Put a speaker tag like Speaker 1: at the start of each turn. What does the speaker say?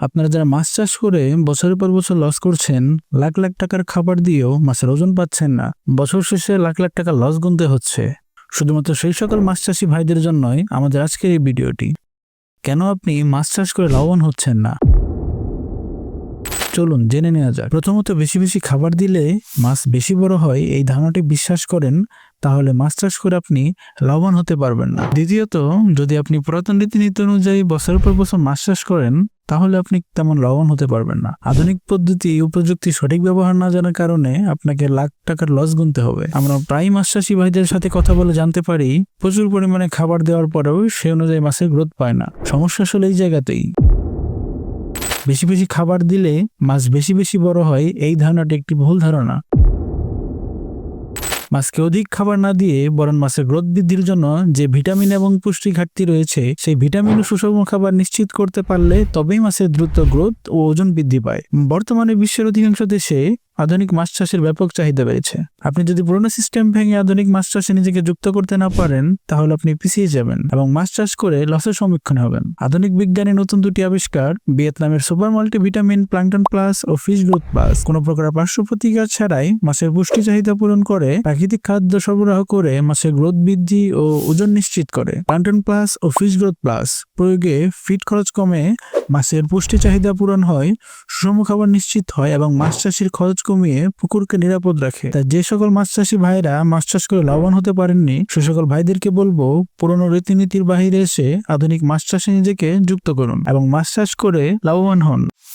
Speaker 1: আপনারা যারা মাছ চাষ করে বছরের পর বছর লস করছেন, লাখ লাখ টাকার খাবার দিয়েও মাছের ওজন পাচ্ছেন না। বছর শেষে লাখ লাখ টাকা লস গুনতে হচ্ছে। শুধুমাত্র সেই সকল মাছ চাষি ভাইদের জন্যই আমাদের আজকের এই ভিডিওটি। কেন আপনি মাছ চাষ করে লাভবান হচ্ছেন না? চলুন জেনে নেওয়া যাক। প্রথমত বেশি বেশি খাবার দিলে মাছ বেশি বড় হয়, এই ধারণাটি বিশ্বাস করেন, তাহলে মাছ চাষ করে আপনি লাভবান হতে পারবেন না। দ্বিতীয়ত, যদি আপনি পুরাতন রীতিনীতি অনুযায়ী বছরের পর বছর মাছ চাষ করেন তাহলে আপনি তেমন লাভবান হতে পারবেন না। আধুনিক পদ্ধতি ও প্রযুক্তি সঠিক ব্যবহার না জানার কারণে আপনাকে লাখ টাকার লস গুনতে হবে। আমরা প্রায় মাছ ভাইদের সাথে কথা বলে জানতে পারি, প্রচুর পরিমাণে খাবার দেওয়ার পরেও সে অনুযায়ী মাছের গ্রোথ পায় না। সমস্যা আসলে এই জায়গাতেই। বেশি বেশি খাবার দিলে মাছ বেশি বেশি বড় হয়, এই ধারণাটি একটি ভুল ধারণা। মাছকে অধিক খাবার না দিয়ে বরং মাছের গ্রোথ বৃদ্ধির জন্য যে ভিটামিন এবং পুষ্টি ঘাটতি রয়েছে, সেই ভিটামিন ও সুষম খাবার নিশ্চিত করতে পারলে তবেই মাছের দ্রুত গ্রোথ ও ওজন বৃদ্ধি পায়। বর্তমানে বিশ্বের অধিকাংশ দেশে আধুনিক মাছ চাষের ব্যাপক চাহিদা বেড়েছে। আপনি যদি পুরোনো সিস্টেম ভেঙে আধুনিক মাছ চাষে নিজেকে যুক্ত করতে না পারেন, তাহলে আপনি পিছিয়ে যাবেন এবং মাছ চাষ করে লসের সম্মুখীন হবেন। আধুনিক বিজ্ঞানের নতুন দুটি আবিষ্কার, ভিয়েতনামের super multi vitamin plankton plus ও ফিশ গ্রোথ প্লাস, কোনো প্রকার পার্শ্ব প্রতিকার ছাড়াই মাছের পুষ্টি চাহিদা পূরণ করে, প্রাকৃতিক খাদ্য সরবরাহ করে মাছের গ্রোথ বৃদ্ধি ও ওজন নিশ্চিত করে। প্লাঙ্কটন প্লাস ও ফিশ গ্রোথ প্লাস প্রয়োগে ফিট খরচ কমে মাছের পুষ্টি চাহিদা পূরণ হয়, সুষম খাবার নিশ্চিত হয় এবং মাছ চাষির খরচ কমিয়ে পুকুরকে নিরাপদ রাখে। তাই যে সকল মাছ চাষী ভাইরা মাছ চাষ করে লাভবান হতে পারেননি, সে সকল ভাইদেরকে বলব পুরনো রীতিনীতির বাহিরে এসে আধুনিক মাছ চাষে নিজেকে যুক্ত করুন এবং মাছ চাষ করে লাভবান হন।